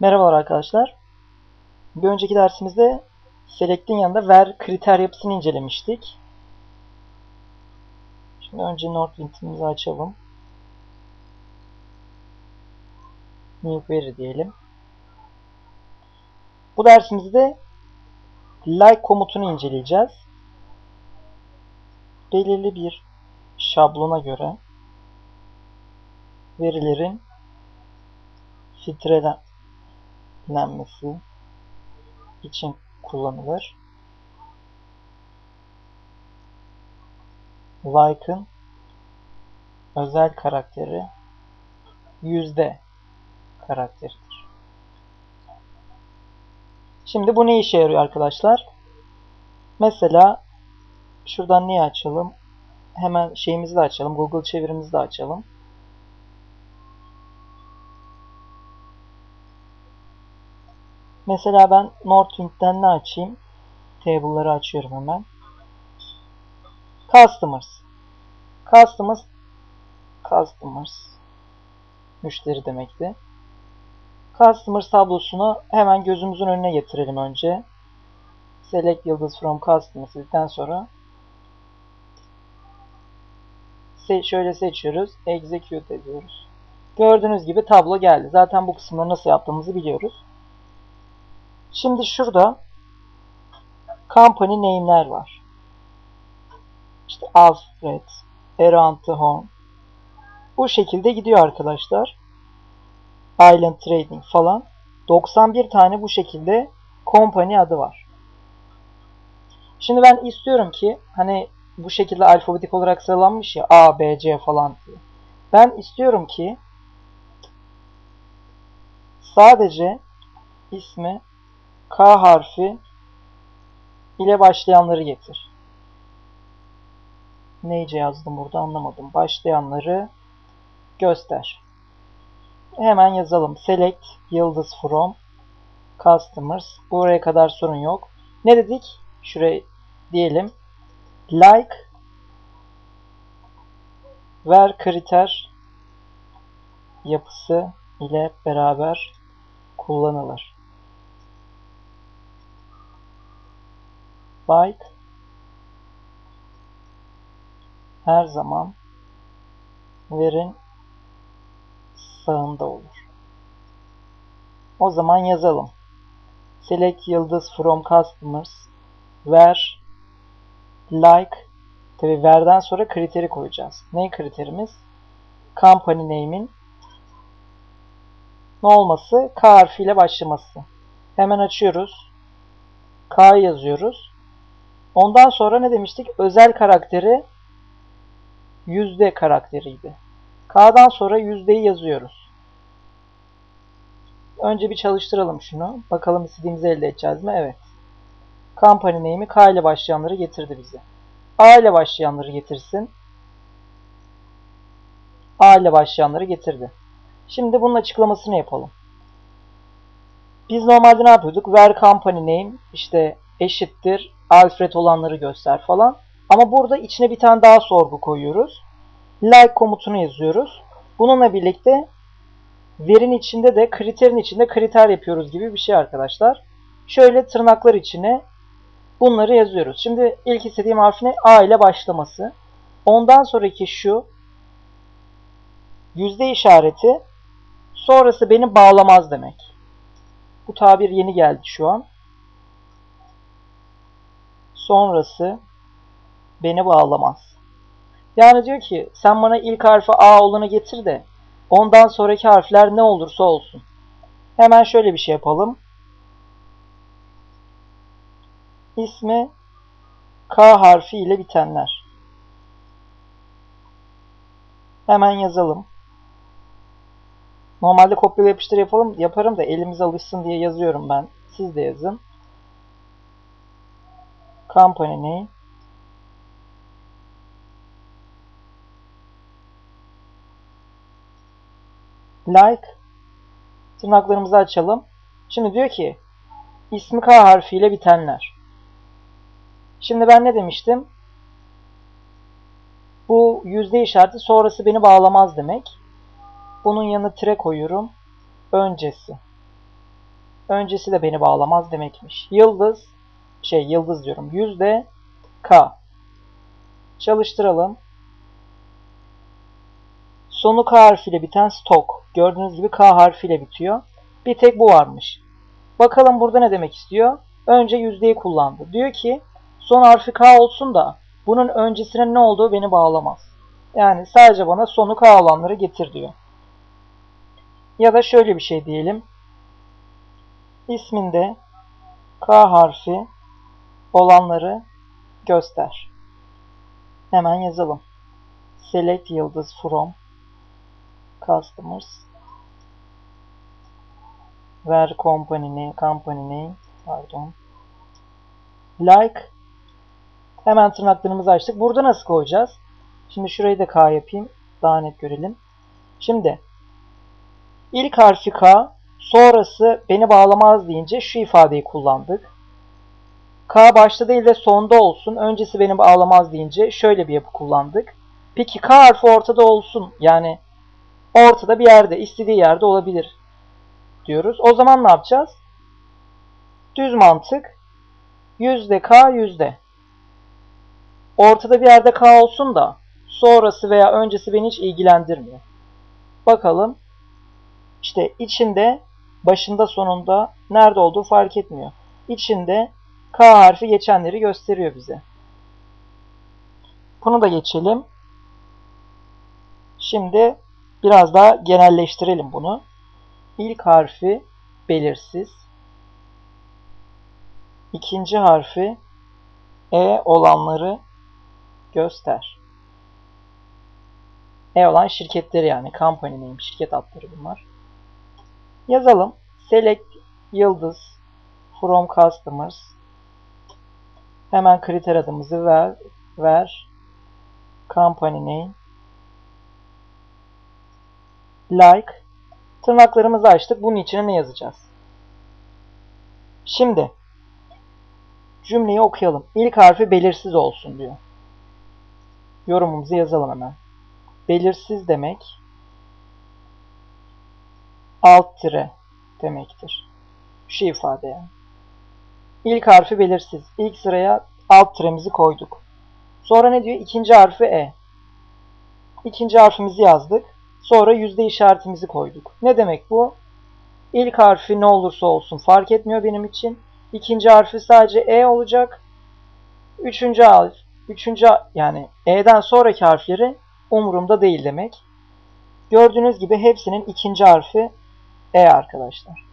Merhabalar arkadaşlar. Bir önceki dersimizde select'in yanında ver kriter yapısını incelemiştik. Şimdi önce Nordwind'imizi açalım. New query diyelim. Bu dersimizde like komutunu inceleyeceğiz. Belirli bir şablona göre verilerin filtrelenmesi için kullanılır. Like'ın özel karakteri yüzde karakteridir. Şimdi bu ne işe yarıyor arkadaşlar? Mesela şuradan niye açalım? Hemen şeyimizi de açalım. Google çevirimizi de açalım. Mesela ben Northwind'den ne açayım? Table'ları açıyorum hemen. Customers. Customers Customers müşteri demekti. Customers tablosunu hemen gözümüzün önüne getirelim önce. Select yıldız from customers dedikten sonra şöyle seçiyoruz. Execute ediyoruz. Gördüğünüz gibi tablo geldi. Zaten bu kısımları nasıl yaptığımızı biliyoruz. Şimdi şurada company name'ler var. İşte Alfred, Around the. Bu şekilde gidiyor arkadaşlar. Island Trading falan. 91 tane bu şekilde company adı var. Şimdi ben istiyorum ki hani bu şekilde alfabetik olarak sıralanmış ya A, B, C falan diye. Ben istiyorum ki sadece ismi K harfi ile başlayanları getir. Neyce yazdım burada anlamadım. Başlayanları göster. Hemen yazalım. Select yıldız from customers. Buraya kadar sorun yok. Ne dedik? Şuraya diyelim. Like ver kriter yapısı ile beraber kullanılır. Like her zaman verin sağında olur. O zaman yazalım. Select yıldız from customers ver like tabi verden sonra kriteri koyacağız. Ne kriterimiz? Company name'in ne olması? K harfiyle başlaması. Hemen açıyoruz. K yazıyoruz. Ondan sonra ne demiştik? Özel karakteri yüzde karakteriydi. K'dan sonra yüzdeyi yazıyoruz. Önce bir çalıştıralım şunu. Bakalım istediğimizi elde edeceğiz mi? Evet. Company name'i K ile başlayanları getirdi bize. A ile başlayanları getirsin. A ile başlayanları getirdi. Şimdi bunun açıklamasını yapalım. Biz normalde ne yapıyorduk? Where company name işte eşittir Alfred olanları göster falan. Ama burada içine bir tane daha sorgu koyuyoruz. Like komutunu yazıyoruz. Bununla birlikte verin içinde de kriterin içinde kriter yapıyoruz gibi bir şey arkadaşlar. Şöyle tırnaklar içine bunları yazıyoruz. Şimdi ilk istediğim harf ne? A ile başlaması. Ondan sonraki şu yüzde işareti sonrası beni bağlamaz demek. Bu tabir yeni geldi şu an. Sonrası beni bağlamaz. Yani diyor ki sen bana ilk harfi A olanı getir de ondan sonraki harfler ne olursa olsun. Hemen şöyle bir şey yapalım. İsmi K harfi ile bitenler. Hemen yazalım. Normalde kopyala yapıştır yapalım yaparım da elimiz alışsın diye yazıyorum ben. Siz de yazın. Company like tırnaklarımızı açalım. Şimdi diyor ki ismi K harfiyle bitenler. Şimdi ben ne demiştim? Bu yüzde işareti sonrası beni bağlamaz demek. Bunun yanına tire koyuyorum. Öncesi. öncesi de beni bağlamaz demekmiş. Yıldız, şey yıldız diyorum. Yüzde K. Çalıştıralım. Sonu K harfiyle biten stok. Gördüğünüz gibi K harfiyle bitiyor. Bir tek bu varmış. Bakalım burada ne demek istiyor? Önce yüzdeyi kullandı. Diyor ki son harfi K olsun da bunun öncesine ne olduğu beni bağlamaz. Yani sadece bana sonu K olanları getir diyor. Ya da şöyle bir şey diyelim. İsminde K harfi olanları göster. Hemen yazalım. Select yıldız from customers ver company name, company name pardon like hemen tırnaklarımızı açtık. Burada nasıl koyacağız? Şimdi şurayı da K yapayım. Daha net görelim. Şimdi ilk harfi K sonrası beni bağlamaz deyince şu ifadeyi kullandık. K başta değil de sonda olsun. Öncesi beni bağlamaz deyince şöyle bir yapı kullandık. Peki K harfi ortada olsun. Yani ortada bir yerde, istediği yerde olabilir diyoruz. O zaman ne yapacağız? Düz mantık. Yüzde K yüzde. Ortada bir yerde K olsun da sonrası veya öncesi beni hiç ilgilendirmiyor. Bakalım. İşte içinde başında sonunda nerede olduğu fark etmiyor. İçinde K harfi geçenleri gösteriyor bize. Bunu da geçelim. Şimdi biraz daha genelleştirelim bunu. İlk harfi belirsiz. İkinci harfi E olanları göster. E olan şirketleri yani company name şirket adları bunlar. Yazalım. Select yıldız from customers Hemen kriter adımızı ver. Ver. Company name. Like. Tırnaklarımızı açtık. Bunun içine ne yazacağız? Şimdi cümleyi okuyalım. İlk harfi belirsiz olsun diyor. Yorumumuzu yazalım hemen. Belirsiz demek alt tire demektir. Şu ifade yani. İlk harfi belirsiz. İlk sıraya alt tiremizi koyduk. Sonra ne diyor? İkinci harfi E. İkinci harfimizi yazdık. Sonra yüzde işaretimizi koyduk. Ne demek bu? İlk harfi ne olursa olsun fark etmiyor benim için. İkinci harfi sadece E olacak. Üçüncü harf, üçüncü yani E'den sonraki harfleri umurumda değil demek. Gördüğünüz gibi hepsinin ikinci harfi E arkadaşlar.